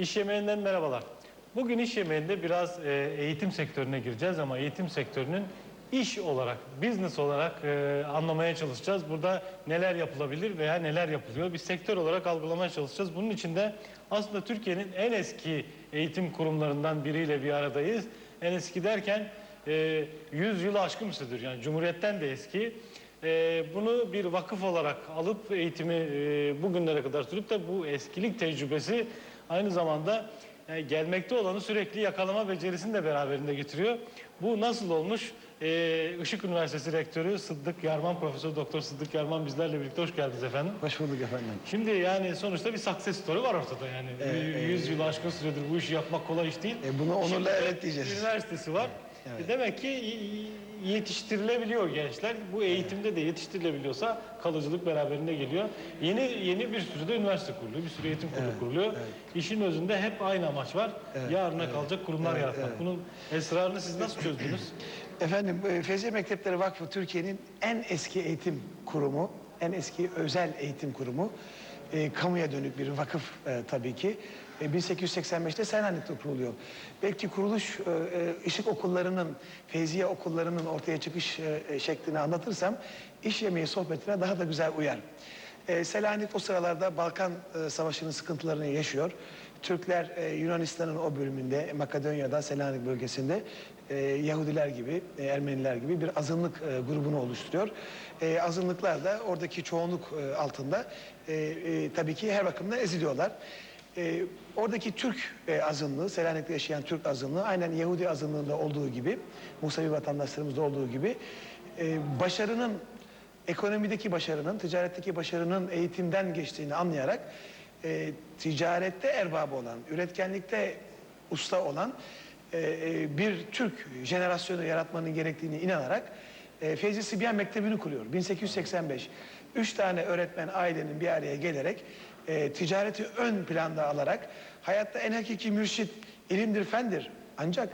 İş yemeğinden merhabalar. Bugün iş yemeğinde biraz e, eğitim sektörüne gireceğiz ama eğitim sektörünün iş olarak, business olarak e, anlamaya çalışacağız. Burada neler yapılabilir veya neler yapılıyor bir sektör olarak algılamaya çalışacağız. Bunun için de aslında Türkiye'nin en eski eğitim kurumlarından biriyle bir aradayız. En eski derken e, 100 yılı aşkın süredir yani Cumhuriyet'ten de eski. E, bunu bir vakıf olarak alıp eğitimi e, bugünlere kadar sürüp de bu eskilik tecrübesi aynı zamanda yani gelmekte olanı sürekli yakalama becerisini de beraberinde getiriyor. Bu nasıl olmuş? Ee, Işık Üniversitesi Rektörü Sıddık Yarman, Profesör Doktor Sıddık Yarman bizlerle birlikte hoş geldiniz efendim. Hoş bulduk efendim. Şimdi yani sonuçta bir success story var ortada yani. Evet, 100 yıl aşkın süredir bu işi yapmak kolay iş değil. E, buna onurla Şimdi evet diyeceğiz. Üniversitesi var. Evet. E, Demek ki yetiştirilebiliyor gençler. Bu eğitimde de yetiştirilebiliyorsa kalıcılık beraberinde geliyor. Yeni yeni bir sürü de üniversite kuruluyor, bir sürü eğitim kurulu kuruluyor. İşin özünde hep aynı amaç var. Yarına kalacak kurumlar Evet, yaratmak. evet. Bunun esrarını siz nasıl çözdünüz? Efendim Fevziye Mektepleri Vakfı Türkiye'nin en eski eğitim kurumu, en eski özel eğitim kurumu. E, kamuya dönük bir vakıf e, tabii ki. E, 1885'te Selanik'te kuruluyor. Belki kuruluş e, e, ışık okullarının, Feyziye okullarının ortaya çıkış e, e, şeklini anlatırsam iş yemeği sohbetine daha da güzel uyar. E, Selanik o sıralarda Balkan e, Savaşı'nın sıkıntılarını yaşıyor. Türkler e, Yunanistan'ın o bölümünde, Makedonya'da, Selanik bölgesinde e, Yahudiler gibi, e, Ermeniler gibi bir azınlık e, grubunu oluşturuyor. E, azınlıklar da oradaki çoğunluk e, altında e, e, tabii ki her bakımdan eziliyorlar. E, oradaki Türk e, azınlığı, Selanik'te yaşayan Türk azınlığı aynen Yahudi azınlığında olduğu gibi, Musavi vatandaşlarımızda olduğu gibi e, başarının ekonomideki başarının, ticaretteki başarının eğitimden geçtiğini anlayarak e, ticarette erbabı olan, üretkenlikte usta olan e, e, bir Türk jenerasyonu yaratmanın gerektiğini inanarak e, Feyzi Sibyan Mektebi'ni kuruyor. 1885. Üç tane öğretmen ailenin bir araya gelerek e, ticareti ön planda alarak hayatta en hakiki mürşit ilimdir, fendir. Ancak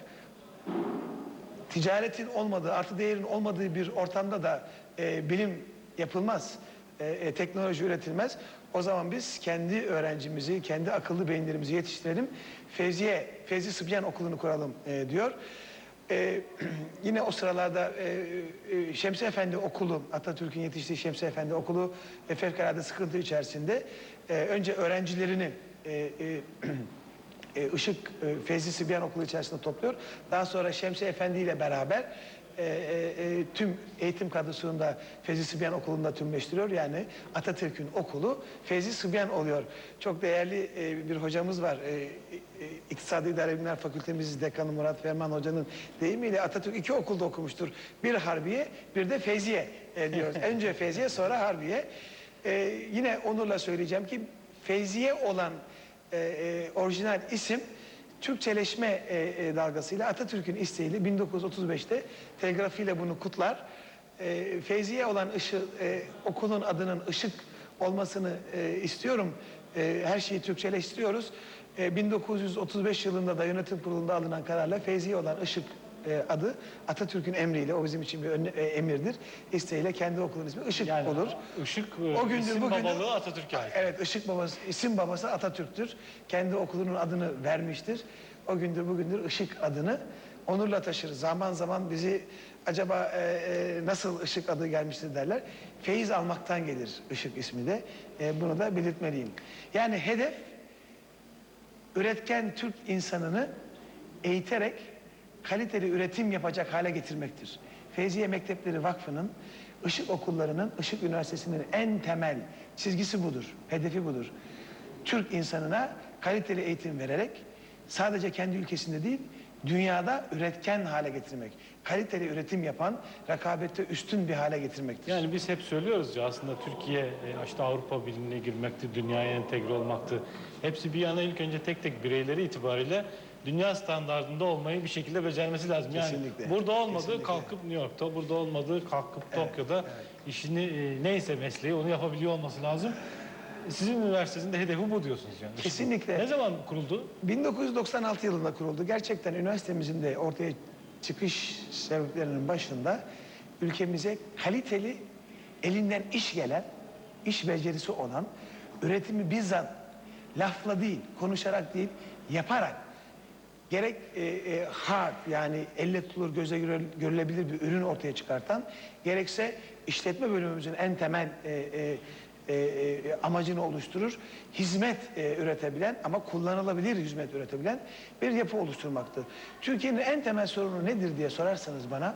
ticaretin olmadığı, artı değerin olmadığı bir ortamda da e, bilim yapılmaz, e, e, teknoloji üretilmez. O zaman biz kendi öğrencimizi, kendi akıllı beyinlerimizi yetiştirelim. Fevziye, Fevzi Sıbyan Okulu'nu kuralım e, diyor. E, yine o sıralarda e, e, Şemsi Efendi Okulu, Atatürk'ün yetiştiği Şemsi Efendi Okulu e, fevkalade sıkıntı içerisinde e, önce öğrencilerini e, e, e, Işık e, Feyzi Sibyan Okulu içerisinde topluyor. Daha sonra Şemsi Efendi ile beraber e, e, e, tüm eğitim kadrosunu da Feyzi Sibyan Okulu'nda tümleştiriyor. Yani Atatürk'ün okulu Feyzi Sibyan oluyor. Çok değerli e, bir hocamız var. E, e, İktisadi İdare Bilimler Fakültemiz Dekanı Murat Ferman Hoca'nın deyimiyle Atatürk iki okulda okumuştur. Bir Harbiye, bir de Feyziye e, diyoruz. Önce Feyziye, sonra Harbiye. E, yine onurla söyleyeceğim ki Feyziye olan e, e, orijinal isim Türkçeleşme e, e, dalgasıyla Atatürk'ün isteğiyle 1935'te telgrafıyla bunu kutlar. E, Feyziye olan ışı, e, okulun adının ışık olmasını e, istiyorum. E, her şeyi Türkçeleştiriyoruz. E, 1935 yılında da yönetim kurulunda alınan kararla Feyziye olan ışık e, adı Atatürk'ün emriyle o bizim için bir önne- e, emirdir. İsteğiyle kendi okulun ismi Işık Yani olur. Işık O o gündür isim bugündür- babalığı Atatürk'e ait. Evet, Işık babası, isim babası Atatürk'tür. Kendi okulunun adını vermiştir. O gündür bugündür Işık adını onurla taşır. Zaman zaman bizi acaba e, e, nasıl Işık adı gelmiştir derler. Feyiz almaktan gelir Işık ismi de. E, bunu da belirtmeliyim. Yani hedef üretken Türk insanını eğiterek kaliteli üretim yapacak hale getirmektir. Feyziye Mektepleri Vakfı'nın, Işık Okulları'nın, Işık Üniversitesi'nin en temel çizgisi budur, hedefi budur. Türk insanına kaliteli eğitim vererek sadece kendi ülkesinde değil, dünyada üretken hale getirmek. Kaliteli üretim yapan, rekabette üstün bir hale getirmektir. Yani biz hep söylüyoruz ya aslında Türkiye e, işte Avrupa Birliği'ne girmekti, dünyaya entegre olmaktı. Hepsi bir yana ilk önce tek tek bireyleri itibariyle dünya standartında olmayı bir şekilde becermesi lazım. Yani Kesinlikle. burada olmadığı Kesinlikle. kalkıp New York'ta, burada olmadığı kalkıp Tokyo'da işini e, neyse mesleği onu yapabiliyor olması lazım. Sizin üniversitesinde hedefi bu diyorsunuz yani. Kesinlikle. Ne zaman kuruldu? 1996 yılında kuruldu. Gerçekten üniversitemizin de ortaya çıkış sebeplerinin başında ülkemize kaliteli, elinden iş gelen, iş becerisi olan, üretimi bizzat lafla değil, konuşarak değil, yaparak gerek e, e, hard yani elle tutulur göze görülebilir bir ürün ortaya çıkartan gerekse işletme bölümümüzün en temel e, e, e, e, amacını oluşturur. Hizmet e, üretebilen ama kullanılabilir hizmet üretebilen bir yapı oluşturmaktır. Türkiye'nin en temel sorunu nedir diye sorarsanız bana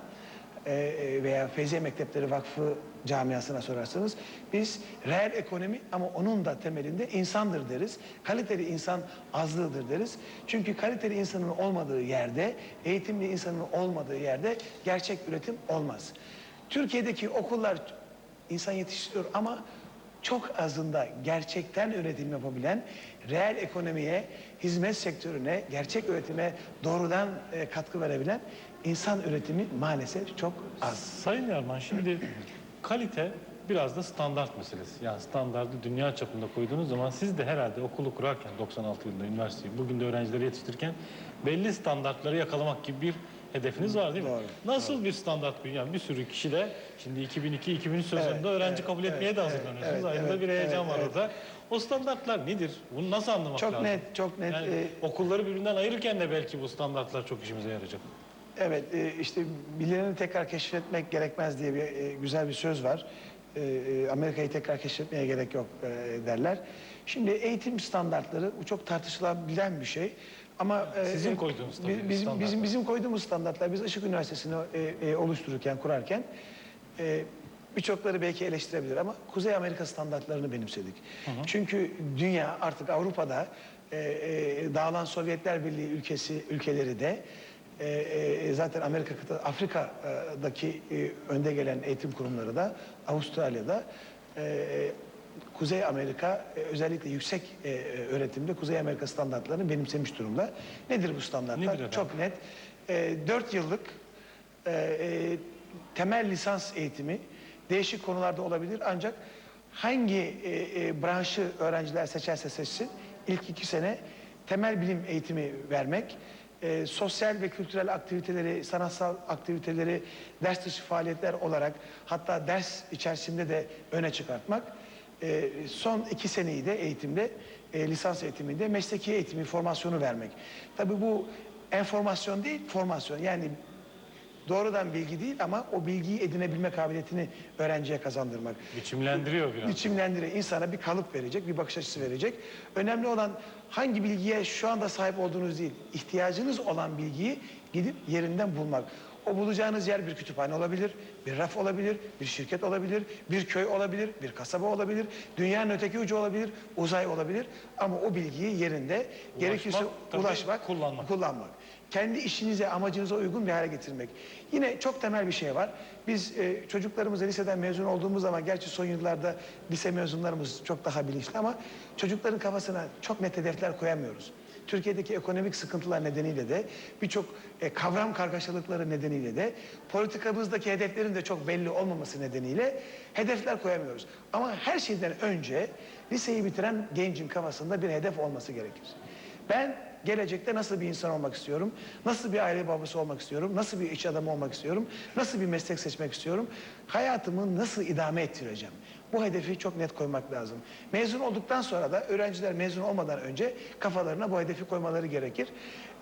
e, e, veya Feyziye Mektepleri Vakfı camiasına sorarsanız biz reel ekonomi ama onun da temelinde insandır deriz. Kaliteli insan azlığıdır deriz. Çünkü kaliteli insanın olmadığı yerde, eğitimli insanın olmadığı yerde gerçek üretim olmaz. Türkiye'deki okullar insan yetiştiriyor ama çok azında gerçekten üretim yapabilen, reel ekonomiye, hizmet sektörüne, gerçek üretime doğrudan e, katkı verebilen insan üretimi maalesef çok az. Sayın Yarman şimdi kalite biraz da standart meselesi. Yani standartı dünya çapında koyduğunuz zaman siz de herhalde okulu kurarken 96 yılında üniversiteyi bugün de öğrencileri yetiştirirken belli standartları yakalamak gibi bir hedefiniz var değil mi? Doğru, Nasıl bir standart koyun? Yani bir sürü kişi de şimdi 2002-2003 sezonunda Evet, öğrenci evet, kabul etmeye de hazırlanıyorsunuz. evet, Ayrıca evet, bir heyecan evet, var evet. orada. O standartlar nedir? Bunu nasıl anlamak Çok lazım? net, çok net. Yani e, okulları birbirinden ayırırken de belki bu standartlar çok işimize yarayacak. Evet, e, işte birilerini tekrar keşfetmek gerekmez diye bir e, güzel bir söz var. E, e, Amerika'yı tekrar keşfetmeye gerek yok e, derler. Şimdi eğitim standartları bu çok tartışılabilen bir şey. Ama e, Sizin e, koyduğunuz tabii bi- bizim, standartlar. bizim bizim koyduğumuz standartlar biz Işık Üniversitesi'ni e, e, oluştururken kurarken e, birçokları belki eleştirebilir ama Kuzey Amerika standartlarını benimsedik. Çünkü dünya artık Avrupa'da e, e, dağılan Sovyetler Birliği ülkesi ülkeleri de e, e, zaten Amerika kıta, Afrika'daki e, önde gelen eğitim kurumları da Avustralya'da e, Kuzey Amerika e, özellikle yüksek e, e, öğretimde Kuzey Amerika standartlarını benimsemiş durumda. Nedir bu standartlar? Nedir? Çok net. E, 4 yıllık e, e, temel lisans eğitimi değişik konularda olabilir ancak hangi e, e, branşı öğrenciler seçerse seçsin ilk iki sene temel bilim eğitimi vermek, e, sosyal ve kültürel aktiviteleri, sanatsal aktiviteleri ders dışı faaliyetler olarak hatta ders içerisinde de öne çıkartmak. E, son iki seneyi de eğitimde, e, lisans eğitiminde mesleki eğitimi, formasyonu vermek. Tabii bu enformasyon değil, formasyon. Yani doğrudan bilgi değil ama o bilgiyi edinebilme kabiliyetini öğrenciye kazandırmak. Biçimlendiriyor biraz. Biçimlendire, insana bir kalıp verecek, bir bakış açısı verecek. Önemli olan hangi bilgiye şu anda sahip olduğunuz değil, ihtiyacınız olan bilgiyi gidip yerinden bulmak. O bulacağınız yer bir kütüphane olabilir, bir raf olabilir, bir şirket olabilir, bir köy olabilir, bir kasaba olabilir, dünyanın öteki ucu olabilir, uzay olabilir. Ama o bilgiyi yerinde gerekirse tabii, ulaşmak, kullanmak. kullanmak. Kendi işinize, amacınıza uygun bir hale getirmek. Yine çok temel bir şey var. Biz e, çocuklarımızla liseden mezun olduğumuz zaman, gerçi son yıllarda lise mezunlarımız çok daha bilinçli ama çocukların kafasına çok net hedefler koyamıyoruz. Türkiye'deki ekonomik sıkıntılar nedeniyle de birçok e, kavram kargaşalıkları nedeniyle de politikamızdaki hedeflerin de çok belli olmaması nedeniyle hedefler koyamıyoruz. Ama her şeyden önce liseyi bitiren gencin kafasında bir hedef olması gerekir. Ben gelecekte nasıl bir insan olmak istiyorum? Nasıl bir aile babası olmak istiyorum? Nasıl bir iş adamı olmak istiyorum? Nasıl bir meslek seçmek istiyorum? Hayatımı nasıl idame ettireceğim? Bu hedefi çok net koymak lazım. Mezun olduktan sonra da öğrenciler mezun olmadan önce kafalarına bu hedefi koymaları gerekir.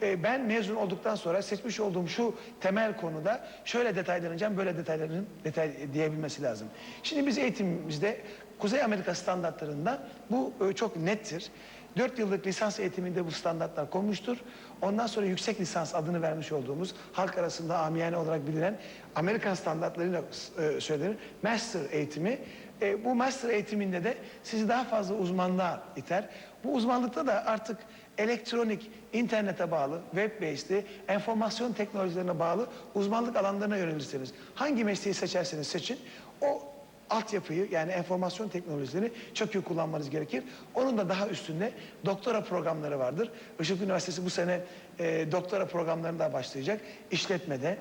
Ee, ben mezun olduktan sonra seçmiş olduğum şu temel konuda şöyle detaylanacağım, böyle detayların detay diyebilmesi lazım. Şimdi biz eğitimimizde Kuzey Amerika standartlarında bu e, çok nettir. 4 yıllık lisans eğitiminde bu standartlar konmuştur. Ondan sonra yüksek lisans adını vermiş olduğumuz halk arasında amiyane olarak bilinen Amerikan standartlarıyla e, söylenir. Master eğitimi. E, bu master eğitiminde de sizi daha fazla uzmanlığa iter. Bu uzmanlıkta da artık elektronik, internete bağlı, web based'i, enformasyon teknolojilerine bağlı uzmanlık alanlarına yönelirseniz hangi mesleği seçerseniz seçin o altyapıyı yani enformasyon teknolojilerini çok iyi kullanmanız gerekir. Onun da daha üstünde doktora programları vardır. Işık Üniversitesi bu sene e, doktora programlarına da başlayacak. İşletmede,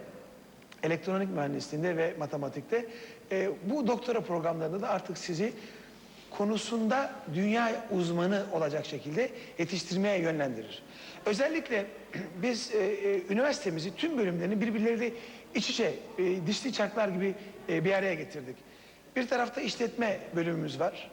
elektronik mühendisliğinde ve matematikte. E, bu doktora programlarında da artık sizi konusunda dünya uzmanı olacak şekilde yetiştirmeye yönlendirir. Özellikle biz e, e, üniversitemizi tüm bölümlerini birbirleriyle iç içe e, dişli çarklar gibi e, bir araya getirdik. Bir tarafta işletme bölümümüz var.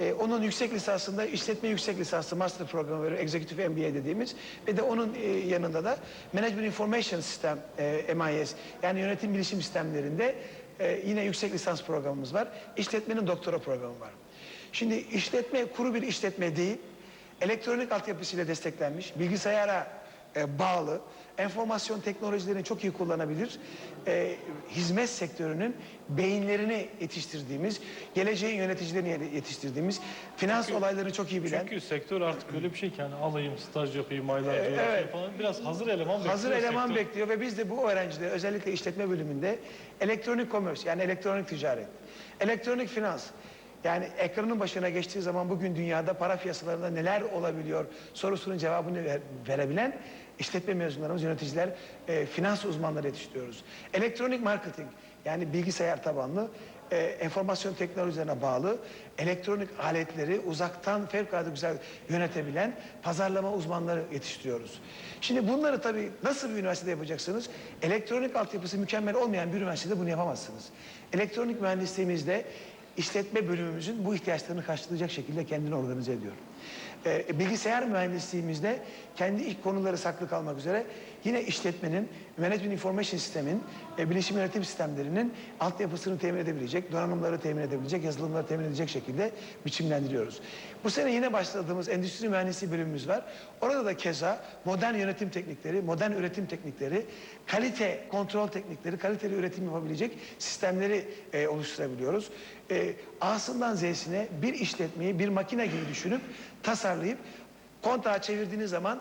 E, onun yüksek lisansında işletme yüksek lisansı master programı veriyor. Executive MBA dediğimiz. Ve de onun e, yanında da Management Information System e, MIS yani yönetim bilişim sistemlerinde e, yine yüksek lisans programımız var. İşletmenin doktora programı var. Şimdi işletme kuru bir işletme değil. Elektronik altyapısıyla desteklenmiş, bilgisayara e, bağlı, enformasyon teknolojilerini çok iyi kullanabilir, e, hizmet sektörünün beyinlerini yetiştirdiğimiz, geleceğin yöneticilerini yetiştirdiğimiz, finans olaylarını çok iyi bilen, Çünkü sektör artık öyle bir şey ki hani alayım, staj yapayım, aylarca uğraşayım evet. falan. Biraz hazır eleman bekliyor hazır eleman sektör. bekliyor ve biz de bu öğrencileri özellikle işletme bölümünde elektronik commerce yani elektronik ticaret, elektronik finans, yani ekranın başına geçtiği zaman bugün dünyada para piyasalarında neler olabiliyor sorusunun cevabını ver- verebilen işletme mezunlarımız, yöneticiler, e, finans uzmanları yetiştiriyoruz. Elektronik marketing yani bilgisayar tabanlı, e, enformasyon teknolojilerine bağlı elektronik aletleri uzaktan fevkalade güzel yönetebilen pazarlama uzmanları yetiştiriyoruz. Şimdi bunları tabii nasıl bir üniversitede yapacaksınız? Elektronik altyapısı mükemmel olmayan bir üniversitede bunu yapamazsınız. Elektronik mühendisliğimizde işletme bölümümüzün bu ihtiyaçlarını karşılayacak şekilde kendini organize ediyor. Ee, bilgisayar mühendisliğimizde kendi ilk konuları saklı kalmak üzere yine işletmenin, Management Information Sistem'in, e, bilişim yönetim sistemlerinin altyapısını temin edebilecek, donanımları temin edebilecek, yazılımları temin edecek şekilde biçimlendiriyoruz. Bu sene yine başladığımız endüstri mühendisliği bölümümüz var. Orada da keza modern yönetim teknikleri, modern üretim teknikleri, kalite kontrol teknikleri, kaliteli üretim yapabilecek sistemleri e, oluşturabiliyoruz. E, A'sından Z'sine bir işletmeyi bir makine gibi düşünüp tasarlayıp kontağı çevirdiğiniz zaman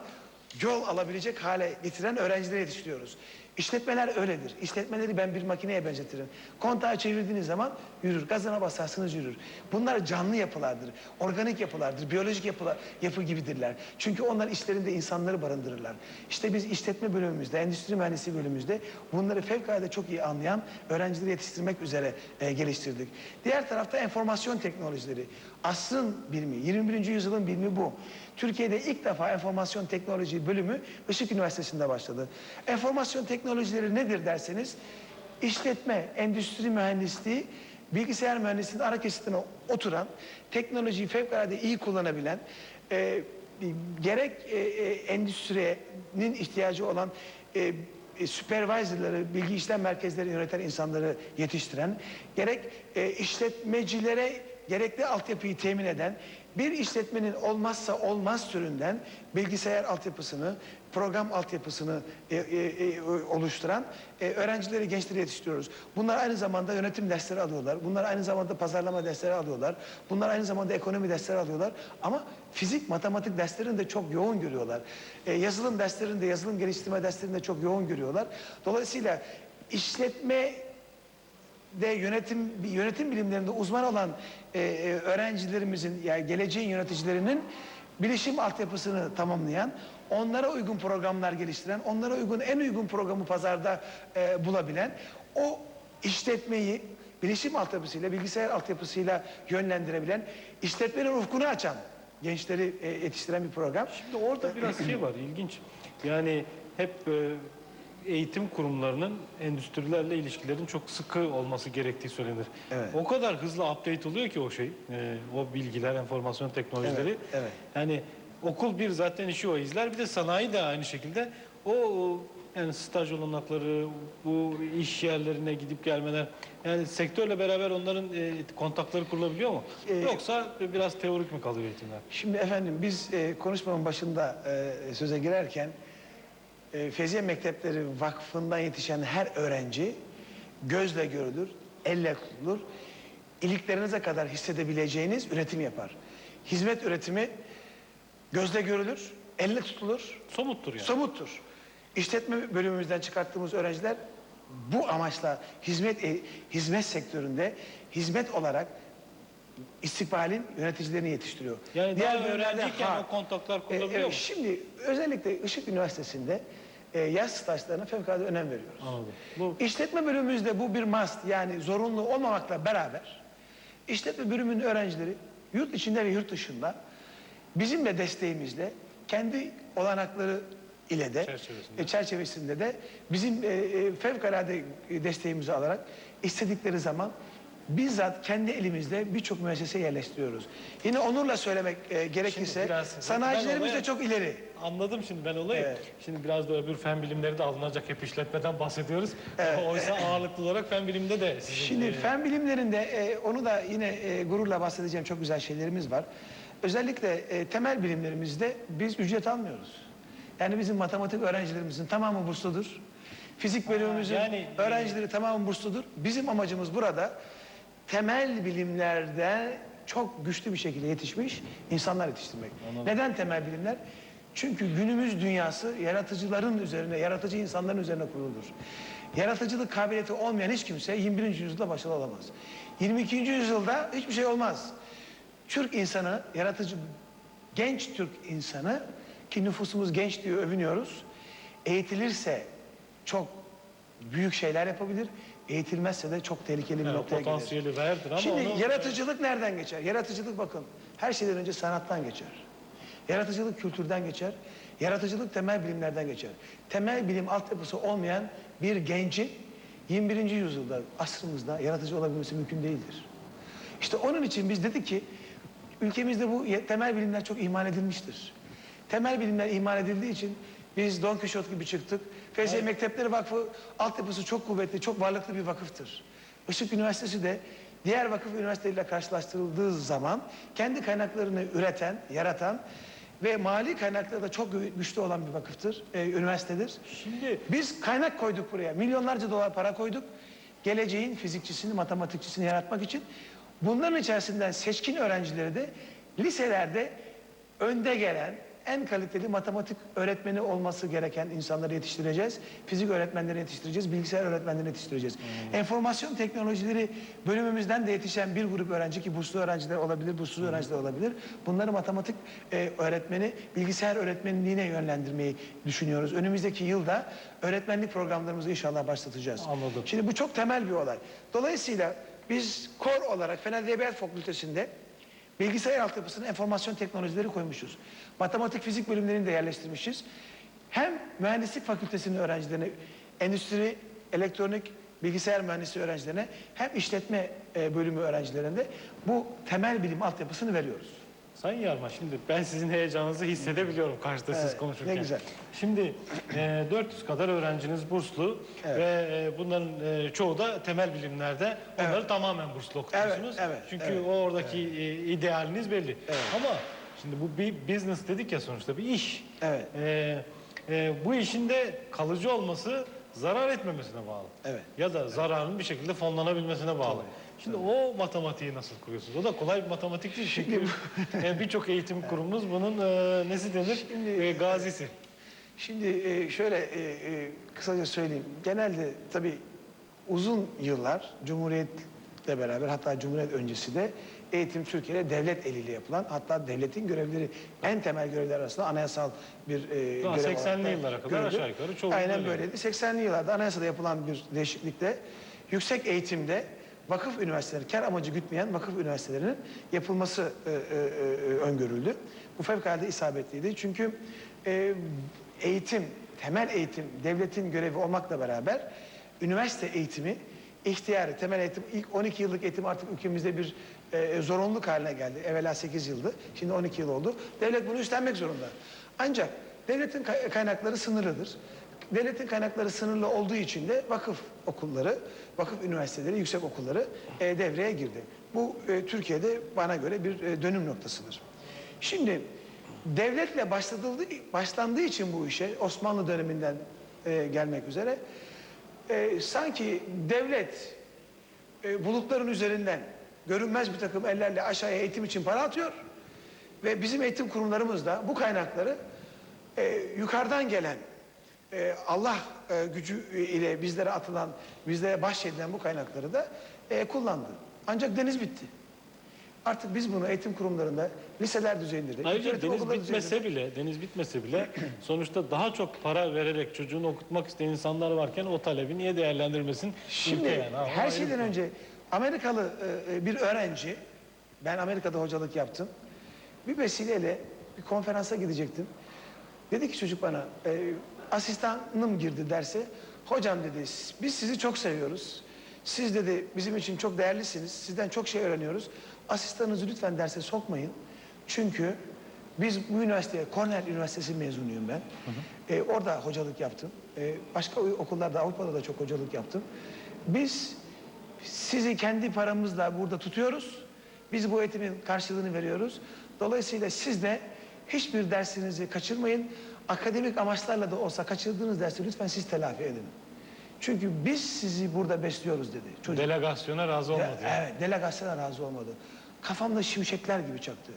yol alabilecek hale getiren öğrencileri yetiştiriyoruz. İşletmeler öyledir. İşletmeleri ben bir makineye benzetirim. Kontağı çevirdiğiniz zaman yürür. Gazına basarsınız yürür. Bunlar canlı yapılardır. Organik yapılardır. Biyolojik yapılar, yapı gibidirler. Çünkü onlar işlerinde insanları barındırırlar. İşte biz işletme bölümümüzde, endüstri mühendisliği bölümümüzde bunları fevkalade çok iyi anlayan öğrencileri yetiştirmek üzere e, geliştirdik. Diğer tarafta enformasyon teknolojileri. Asrın bilimi, 21. yüzyılın bilimi bu. Türkiye'de ilk defa enformasyon teknoloji bölümü Işık Üniversitesi'nde başladı. Enformasyon teknolojileri nedir derseniz, işletme, endüstri mühendisliği, bilgisayar mühendisliğinin ara kesitine oturan, teknolojiyi fevkalade iyi kullanabilen, e, gerek e, e, endüstrinin ihtiyacı olan e, e, supervisorları, bilgi işlem merkezleri yöneten insanları yetiştiren, gerek e, işletmecilere gerekli altyapıyı temin eden, bir işletmenin olmazsa olmaz türünden bilgisayar altyapısını, program altyapısını e, e, e, oluşturan e, öğrencileri, gençleri yetiştiriyoruz. Bunlar aynı zamanda yönetim dersleri alıyorlar. Bunlar aynı zamanda pazarlama dersleri alıyorlar. Bunlar aynı zamanda ekonomi dersleri alıyorlar. Ama fizik, matematik derslerini de çok yoğun görüyorlar. E, yazılım derslerini de, yazılım geliştirme derslerini de çok yoğun görüyorlar. Dolayısıyla işletme de yönetim yönetim bilimlerinde uzman olan e, e, öğrencilerimizin yani geleceğin yöneticilerinin bilişim altyapısını tamamlayan, onlara uygun programlar geliştiren, onlara uygun en uygun programı pazarda e, bulabilen o işletmeyi bilişim altyapısıyla, bilgisayar altyapısıyla yönlendirebilen, işletmenin ufkunu açan gençleri e, yetiştiren bir program. Şimdi orada biraz şey var ilginç. Yani hep e, eğitim kurumlarının endüstrilerle ilişkilerin çok sıkı olması gerektiği söylenir. Evet. O kadar hızlı update oluyor ki o şey, e, o bilgiler, enformasyon teknolojileri. Evet, evet. Yani okul bir zaten işi o izler, bir de sanayi de aynı şekilde. O, o yani staj olanakları, bu iş yerlerine gidip gelmeler, yani sektörle beraber onların e, kontakları kurulabiliyor mu? Ee, Yoksa biraz teorik mi kalıyor eğitimler? Şimdi efendim biz e, konuşmamın başında e, söze girerken e, Feziye Mektepleri Vakfı'ndan yetişen her öğrenci gözle görülür, elle tutulur. iliklerinize kadar hissedebileceğiniz üretim yapar. Hizmet üretimi gözle görülür, elle tutulur, Somuttur yani. somuttur. İşletme bölümümüzden çıkarttığımız öğrenciler bu amaçla hizmet e, hizmet sektöründe hizmet olarak istikbalin yöneticilerini yetiştiriyor. Yani Diğer daha öğrenciyken ha- o kontaklar e, kurulabiliyor evet, mu? Şimdi özellikle Işık Üniversitesi'nde e, yaz stajlarına fevkalade önem veriyoruz. Anladım. Bu İşletme bölümümüzde bu bir must yani zorunlu olmamakla beraber işletme bölümünün öğrencileri yurt içinde ve yurt dışında bizim de desteğimizle kendi olanakları ile de Çerçevesinde. e, çerçevesinde de bizim e, e, fevkalade desteğimizi alarak istedikleri zaman bizzat kendi elimizde birçok müessese yerleştiriyoruz. Yine onurla söylemek e, gerekirse biraz- sanayicilerimiz ben de olaya- çok ileri. Anladım şimdi ben olayı. Evet. Şimdi biraz da öbür fen bilimleri de alınacak hep işletmeden bahsediyoruz. Evet. Oysa ağırlıklı olarak fen biliminde de sizin, Şimdi e, fen bilimlerinde e, onu da yine e, gururla bahsedeceğim çok güzel şeylerimiz var. Özellikle e, temel bilimlerimizde biz ücret almıyoruz. Yani bizim matematik öğrencilerimizin tamamı bursludur. Fizik bölümümüzün yani- öğrencileri tamamı bursludur. Bizim amacımız burada temel bilimlerde çok güçlü bir şekilde yetişmiş insanlar yetiştirmek. Neden temel bilimler? Çünkü günümüz dünyası yaratıcıların üzerine, yaratıcı insanların üzerine kuruludur. Yaratıcılık kabiliyeti olmayan hiç kimse 21. yüzyılda başarılı olamaz. 22. yüzyılda hiçbir şey olmaz. Türk insanı, yaratıcı, genç Türk insanı ki nüfusumuz genç diye övünüyoruz. Eğitilirse çok büyük şeyler yapabilir. Eğitilmezse de çok tehlikeli bir yani noktaya gelir. potansiyeli vardır ama Şimdi onu, yaratıcılık nereden geçer? Yaratıcılık bakın her şeyden önce sanattan geçer. Yaratıcılık kültürden geçer. Yaratıcılık temel bilimlerden geçer. Temel bilim altyapısı olmayan bir gencin 21. yüzyılda asrımızda yaratıcı olabilmesi mümkün değildir. İşte onun için biz dedik ki ülkemizde bu temel bilimler çok ihmal edilmiştir. Temel bilimler ihmal edildiği için biz Don Quixote gibi çıktık. Feyzi Mektepleri Vakfı altyapısı çok kuvvetli, çok varlıklı bir vakıftır. Işık Üniversitesi de diğer vakıf üniversiteleriyle karşılaştırıldığı zaman kendi kaynaklarını üreten, yaratan ve mali kaynakları da çok gü- güçlü olan bir vakıftır, e, üniversitedir. Şimdi Biz kaynak koyduk buraya. Milyonlarca dolar para koyduk. Geleceğin fizikçisini, matematikçisini yaratmak için. Bunların içerisinden seçkin öğrencileri de liselerde önde gelen en kaliteli matematik öğretmeni olması gereken insanları yetiştireceğiz. Fizik öğretmenleri yetiştireceğiz, bilgisayar öğretmenleri yetiştireceğiz. Enformasyon teknolojileri bölümümüzden de yetişen bir grup öğrenci ki burslu öğrenciler olabilir, bursuz öğrenciler olabilir. Bunları matematik e, öğretmeni, bilgisayar öğretmenliğine yönlendirmeyi düşünüyoruz. Önümüzdeki yılda öğretmenlik programlarımızı inşallah başlatacağız. Anladım. Şimdi bu çok temel bir olay. Dolayısıyla biz kor olarak Fen Edebiyat Fakültesi'nde bilgisayar altyapısına enformasyon teknolojileri koymuşuz. Matematik fizik bölümlerini de yerleştirmişiz. Hem mühendislik fakültesinin öğrencilerine, endüstri, elektronik, bilgisayar mühendisliği öğrencilerine hem işletme e, bölümü öğrencilerine de bu temel bilim altyapısını veriyoruz. Sayın Yarma şimdi ben sizin heyecanınızı hissedebiliyorum karşıda siz Evet, konuşurken. ne güzel. Şimdi e, 400 kadar öğrenciniz burslu Evet. ve e, bunların e, çoğu da temel bilimlerde onları tamamen burslu okutuyorsunuz. Evet, evet, Çünkü evet, o oradaki e, idealiniz belli. Ama şimdi bu bir business dedik ya sonuçta bir iş. Evet. E, e, bu işin de kalıcı olması zarar etmemesine bağlı. Evet. Ya da zararın bir şekilde fonlanabilmesine bağlı. Şimdi o matematiği nasıl kuruyorsunuz? O da kolay bir matematik değil. Çünkü e, birçok eğitim kurumunuz bunun e, nesi denir? Şimdi- E, gazisi. Şimdi e, şöyle e, e, kısaca söyleyeyim. Genelde tabii uzun yıllar Cumhuriyet'le beraber hatta Cumhuriyet öncesi de eğitim Türkiye'de devlet eliyle yapılan hatta devletin görevleri en temel görevler arasında anayasal bir e, Daha görev 80'li olarak da yıllara kadar görüldü. aşağı yukarı çoğu Aynen böyle. böyleydi. 80'li yıllarda anayasada yapılan bir değişiklikle yüksek eğitimde vakıf üniversiteleri, kar amacı gütmeyen vakıf üniversitelerinin yapılması e, e, e, öngörüldü. Bu fevkalade isabetliydi. Çünkü e, eğitim, temel eğitim devletin görevi olmakla beraber üniversite eğitimi ihtiyari, temel eğitim ilk 12 yıllık eğitim artık ülkemizde bir e, zorunluluk haline geldi. Evvela 8 yıldı, şimdi 12 yıl oldu. Devlet bunu üstlenmek zorunda. Ancak devletin kay- kaynakları sınırlıdır. Devletin kaynakları sınırlı olduğu için de vakıf okulları, vakıf üniversiteleri, yüksek okulları e, devreye girdi. Bu e, Türkiye'de bana göre bir e, dönüm noktasıdır. Şimdi devletle başlatıldığı, başlandığı için bu işe Osmanlı döneminden e, gelmek üzere e, sanki devlet e, bulutların üzerinden görünmez bir takım ellerle aşağıya eğitim için para atıyor ve bizim eğitim kurumlarımız da bu kaynakları e, yukarıdan gelen e, Allah e, gücü ile bizlere atılan, bizlere bahşedilen bu kaynakları da e, kullandı. Ancak deniz bitti. Artık biz bunu eğitim kurumlarında, liseler düzeyinde de, Ayrıca deniz okulları düzeyinde de- bitmese bile, deniz bitmese bile sonuçta daha çok para vererek çocuğunu okutmak isteyen insanlar varken o talebi niye değerlendirmesin? Şimdi yani? Ha, her şeyden konu. önce Amerikalı e, e, bir öğrenci, ben Amerika'da hocalık yaptım. Bir vesileyle bir konferansa gidecektim. Dedi ki çocuk bana, e, asistanım girdi derse, hocam dedi, biz sizi çok seviyoruz. Siz dedi bizim için çok değerlisiniz. Sizden çok şey öğreniyoruz. Asistanınızı lütfen derse sokmayın. Çünkü biz bu üniversiteye, Cornell Üniversitesi mezunuyum ben. Ee, orada hocalık yaptım. Ee, başka okullarda, Avrupa'da da çok hocalık yaptım. Biz sizi kendi paramızla burada tutuyoruz. Biz bu eğitimin karşılığını veriyoruz. Dolayısıyla siz de hiçbir dersinizi kaçırmayın. Akademik amaçlarla da olsa kaçırdığınız dersi lütfen siz telafi edin. Çünkü biz sizi burada besliyoruz dedi. Çocuk. Delegasyona razı olmadı. De- yani. evet, delegasyona razı olmadı. Kafamda şimşekler gibi çaktı.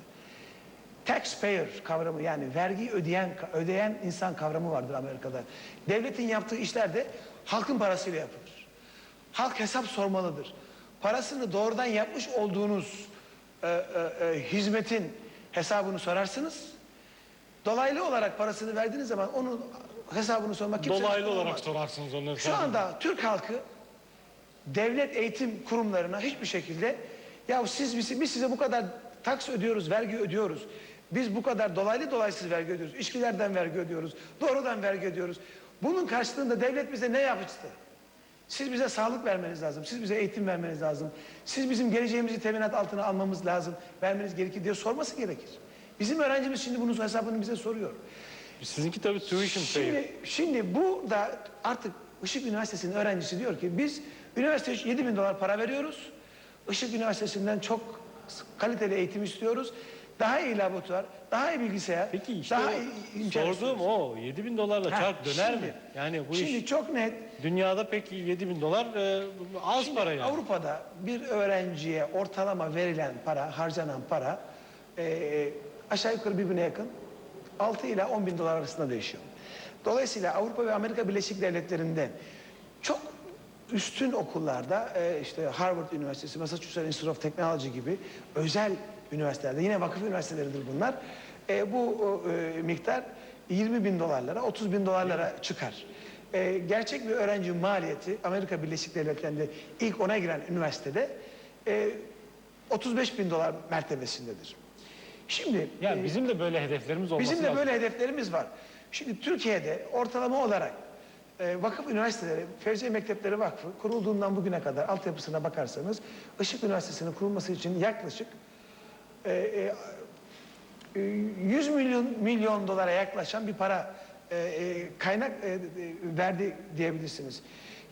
Taxpayer kavramı yani vergi ödeyen ödeyen insan kavramı vardır Amerika'da. Devletin yaptığı işler de halkın parasıyla yapılır. Halk hesap sormalıdır. Parasını doğrudan yapmış olduğunuz e, e, e, hizmetin hesabını sorarsınız. Dolaylı olarak parasını verdiğiniz zaman onun hesabını sormak kimse Dolaylı olarak sorarsınız onları. Şu anda Türk halkı devlet eğitim kurumlarına hiçbir şekilde ya siz biz, biz size bu kadar taks ödüyoruz, vergi ödüyoruz. Biz bu kadar dolaylı dolaysız vergi ödüyoruz. İçkilerden vergi ödüyoruz. Doğrudan vergi ödüyoruz. Bunun karşılığında devlet bize ne yapmıştı? Siz bize sağlık vermeniz lazım. Siz bize eğitim vermeniz lazım. Siz bizim geleceğimizi teminat altına almamız lazım. Vermeniz gerekir diye sorması gerekir. Bizim öğrencimiz şimdi bunun hesabını bize soruyor. Sizinki tabii tuition pay. Şimdi, şimdi bu da artık Işık Üniversitesi'nin öğrencisi diyor ki biz üniversite için 7 bin dolar para veriyoruz. Işık Üniversitesi'nden çok kaliteli eğitim istiyoruz. Daha iyi laboratuvar, daha iyi bilgisayar, Peki işte daha iyi imkan sorduğum istiyoruz. o 7 bin dolarla Ha, çarp döner şimdi- mi? Yani bu Şimdi iş çok net dünyada pek 7 bin dolar e, az Şimdi para yani. Avrupa'da bir öğrenciye ortalama verilen para, harcanan para e, aşağı yukarı birbirine yakın 6 ile 10 bin dolar arasında değişiyor. Dolayısıyla Avrupa ve Amerika Birleşik Devletleri'nde çok üstün okullarda e, işte Harvard Üniversitesi, Massachusetts Institute of Technology gibi özel üniversitelerde yine vakıf üniversiteleridir bunlar. E, bu e, miktar 20 bin dolarlara, 30 bin dolarlara çıkar. Gerçek bir öğrenci maliyeti Amerika Birleşik Devletleri'nde ilk ona giren üniversitede e, 35 bin dolar mertebesindedir. Şimdi Yani e, bizim de böyle hedeflerimiz olması Bizim de lazım. böyle hedeflerimiz var. Şimdi Türkiye'de ortalama olarak e, vakıf üniversiteleri, Fevziye Mektepleri Vakfı kurulduğundan bugüne kadar altyapısına bakarsanız Işık Üniversitesi'nin kurulması için yaklaşık e, e, e, 100 milyon milyon dolara yaklaşan bir para e, e, kaynak e, e, verdi diyebilirsiniz.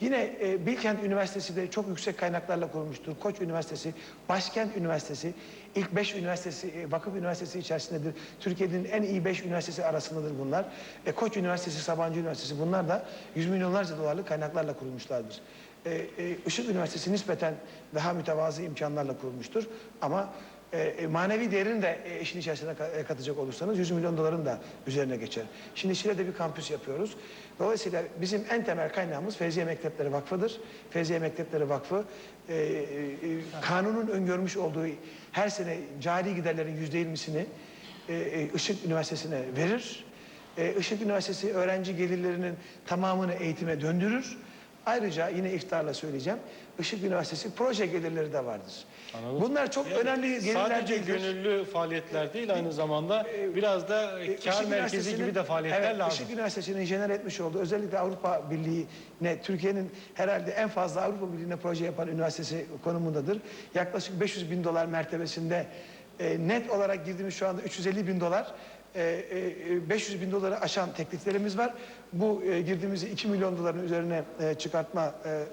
Yine e, Bilkent Üniversitesi de çok yüksek kaynaklarla kurulmuştur. Koç Üniversitesi, Başkent Üniversitesi, ilk beş üniversitesi, e, vakıf üniversitesi içerisindedir. Türkiye'nin en iyi beş üniversitesi arasındadır bunlar. E, Koç Üniversitesi, Sabancı Üniversitesi bunlar da yüz milyonlarca dolarlık kaynaklarla kurulmuşlardır. E, e, Işık Üniversitesi nispeten daha mütevazı imkanlarla kurulmuştur. Ama e, e, manevi değerini de e, işin içerisine ka- katacak olursanız 100 milyon doların da üzerine geçer. Şimdi Şile'de bir kampüs yapıyoruz. Dolayısıyla bizim en temel kaynağımız Fevziye Mektepleri Vakfı'dır. Fevziye Mektepleri Vakfı kanunun öngörmüş olduğu her sene cari giderlerin yüzde yirmisini e, Işık Üniversitesi'ne verir. Işık Üniversitesi öğrenci gelirlerinin tamamını eğitime döndürür. Ayrıca yine iftarla söyleyeceğim. Işık Üniversitesi proje gelirleri de vardır. Anladım. Bunlar çok önemli gelirler Sadece değildir. gönüllü faaliyetler değil aynı zamanda biraz da E, kar merkezi gibi de faaliyetler evet, lazım. Işık Üniversitesi'nin jener etmiş olduğu özellikle Avrupa Birliği'ne Türkiye'nin herhalde en fazla Avrupa Birliği'ne proje yapan üniversitesi konumundadır. Yaklaşık 500 bin dolar mertebesinde e, net olarak girdiğimiz şu anda 350 bin dolar. e, e, 500 bin doları aşan tekliflerimiz var. Bu e, girdiğimizi 2 milyon doların üzerine e, çıkartma e,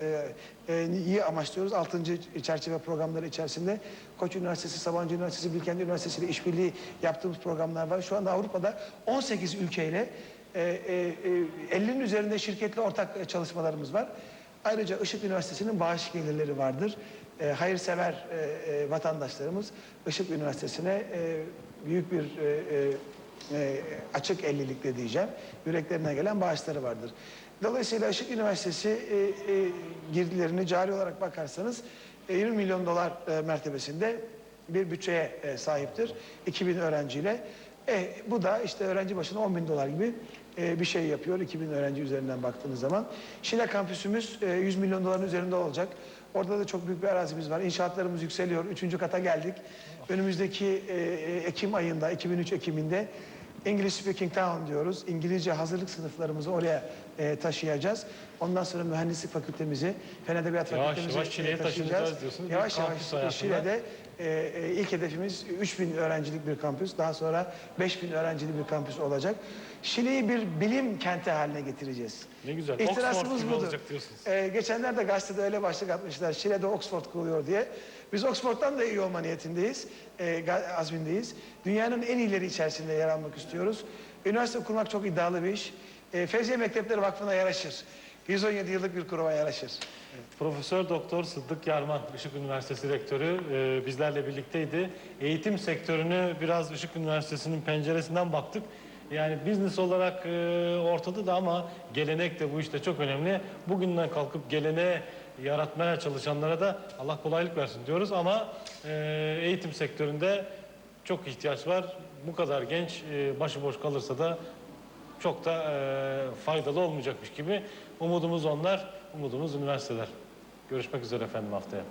e, e, iyi amaçlıyoruz. 6. çerçeve programları içerisinde Koç Üniversitesi, Sabancı Üniversitesi, Bilkent Üniversitesi ile işbirliği yaptığımız programlar var. Şu anda Avrupa'da 18 ülkeyle e, e, e, 50'nin üzerinde şirketle ortak e, çalışmalarımız var. Ayrıca Işık Üniversitesi'nin bağış gelirleri vardır. E, hayırsever e, e, vatandaşlarımız Işık Üniversitesi'ne e, büyük bir e, e, e, açık ellilikle diyeceğim. Yüreklerine gelen bağışları vardır. Dolayısıyla Işık Üniversitesi e, e, girdilerini cari olarak bakarsanız e, 20 milyon dolar e, mertebesinde bir bütçeye e, sahiptir. 2000 öğrenciyle. E, bu da işte öğrenci başına 10 bin dolar gibi e, bir şey yapıyor 2000 öğrenci üzerinden baktığınız zaman. Şile kampüsümüz e, 100 milyon doların üzerinde olacak. Orada da çok büyük bir arazimiz var. İnşaatlarımız yükseliyor. Üçüncü kata geldik. Önümüzdeki e, e, Ekim ayında, 2003 Ekim'inde English Speaking Town diyoruz. İngilizce hazırlık sınıflarımızı oraya e, taşıyacağız. Ondan sonra mühendislik fakültemizi, fen edebiyat Yavaş fakültemizi yavaş e, Şile'ye taşıyacağız. diyorsunuz. Yavaş yavaş. Şile'de e, e, ilk hedefimiz 3000 öğrencilik bir kampüs. Daha sonra 5000 öğrencili bir kampüs olacak. Şile'yi bir bilim kenti haline getireceğiz. Ne güzel. İhtirasımız budur. olacak diyorsunuz. Ee, geçenlerde gazetede öyle başlık atmışlar. Şile'de Oxford kuruluyor diye. Biz Oxford'dan da iyi olma niyetindeyiz. E, azmindeyiz. Dünyanın en iyileri içerisinde yer almak istiyoruz. Üniversite kurmak çok iddialı bir iş. E, Fevziye Mektepleri Vakfı'na yaraşır. 117 yıllık bir kuruma yaraşır. Profesör Doktor Sıddık Yarman, Işık Üniversitesi Rektörü e, bizlerle birlikteydi. Eğitim sektörünü biraz Işık Üniversitesi'nin penceresinden baktık. Yani business olarak e, ortada da ama gelenek de bu işte çok önemli. Bugünden kalkıp geleneği yaratmaya çalışanlara da Allah kolaylık versin diyoruz ama e, eğitim sektöründe çok ihtiyaç var. Bu kadar genç e, başıboş kalırsa da çok da e, faydalı olmayacakmış gibi. Umudumuz onlar, umudumuz üniversiteler. Görüşmek üzere efendim haftaya.